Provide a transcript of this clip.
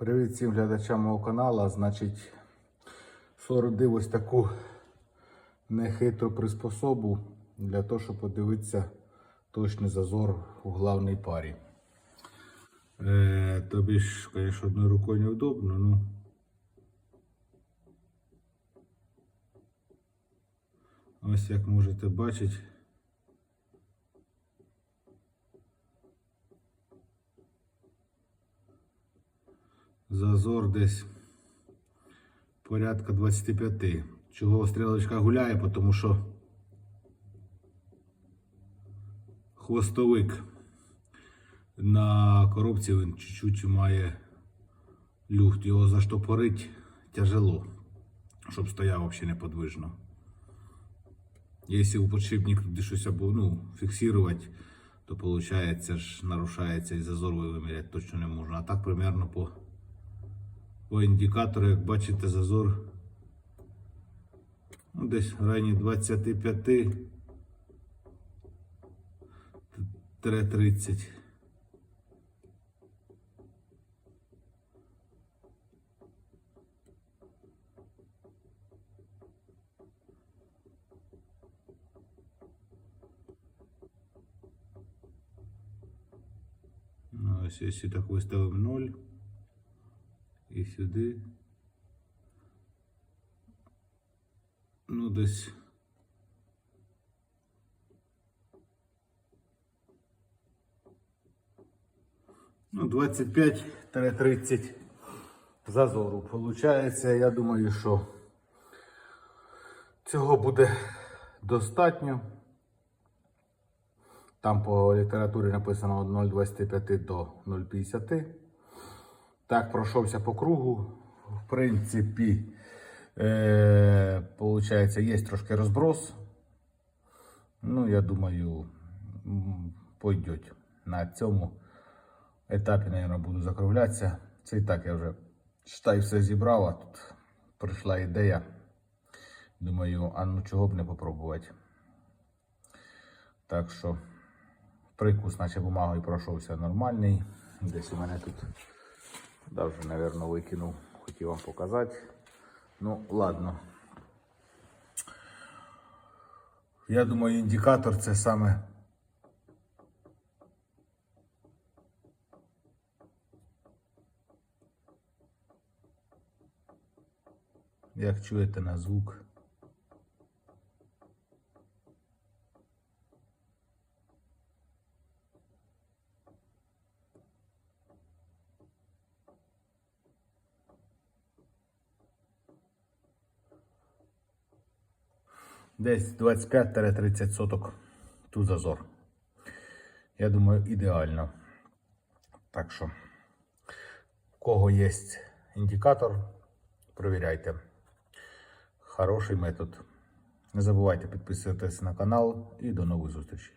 Привіт всім глядачам мого каналу. Значить, соорудив ось таку нехитру приспособу для того, щоб подивитися точний зазор у главній парі. Е, тобі ж, звісно, одною рукою неудобно, ну. Ось як можете бачити. Зазор десь порядка 25. Чого стрілочка гуляє, тому що хвостовик на коробці він чуть-чуть має люфт. Його заштопорить тяжело, щоб стояв взагалі неподвижно. Якщо подшипник туди щось або ну, фіксувати, то виходить ж нарушається і зазор виміряти точно не можна. А так примерно по по індикатору, як бачите, зазор ну, десь в районі 25 30. Ну, ось якщо так виставимо 0 і сюди. Ну, десь. Ну, 25-30 зазору. Получається, я думаю, що цього буде достатньо. Там по літературі написано від 0,25 до 0,50. Так, пройшовся по кругу. В принципі, е, є трошки розброс. Ну, я думаю, м. На цьому етапі, мабуть, буду закруглятися. Це і так я вже считай, все зібрав, а тут прийшла ідея. Думаю, а ну чого б не попробувати. Так що прикус, наче бумагою пройшовся нормальний. Десь у мене тут даже, наверное, викинув. Хотів вам показати. Ну, ладно. Я думаю, індикатор це саме. Як чуєте на звук. Десь 25-30 соток тут зазор. Я думаю, ідеально. Так що, у кого є індикатор, провіряйте. Хороший метод. Не забувайте підписуватись на канал і до нових зустрічей.